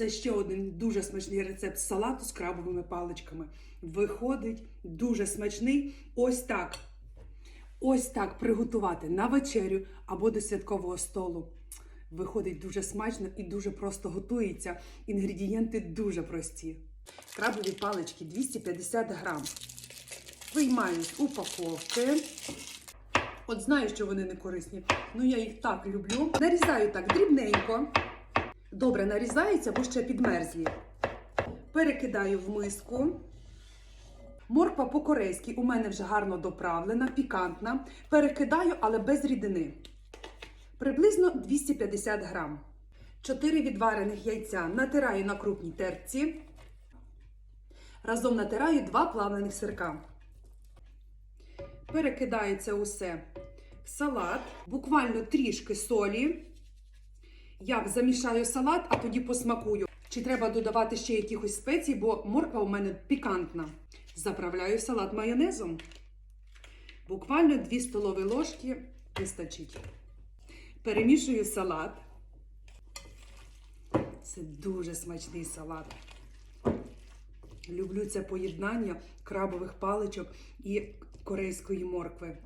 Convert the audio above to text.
Це ще один дуже смачний рецепт салату з крабовими паличками. Виходить дуже смачний. Ось так. Ось так приготувати на вечерю або до святкового столу. Виходить дуже смачно і дуже просто готується. Інгредієнти дуже прості. Крабові палички 250 грам. Виймаю з упаковки. От знаю, що вони не корисні, але я їх так люблю. Нарізаю так дрібненько. Добре нарізається, бо ще підмерзлі. Перекидаю в миску. Морква по-корейськи у мене вже гарно доправлена, пікантна. Перекидаю, але без рідини. Приблизно 250 грам. 4 відварених яйця натираю на крупній терці. Разом натираю 2 плавлених сирка. Перекидаю це усе в салат. Буквально трішки солі. Я замішаю салат, а тоді посмакую. Чи треба додавати ще якихось спецій, бо морква у мене пікантна. Заправляю салат майонезом. Буквально 2 столові ложки вистачить. Перемішую салат. Це дуже смачний салат. Люблю це поєднання крабових паличок і корейської моркви.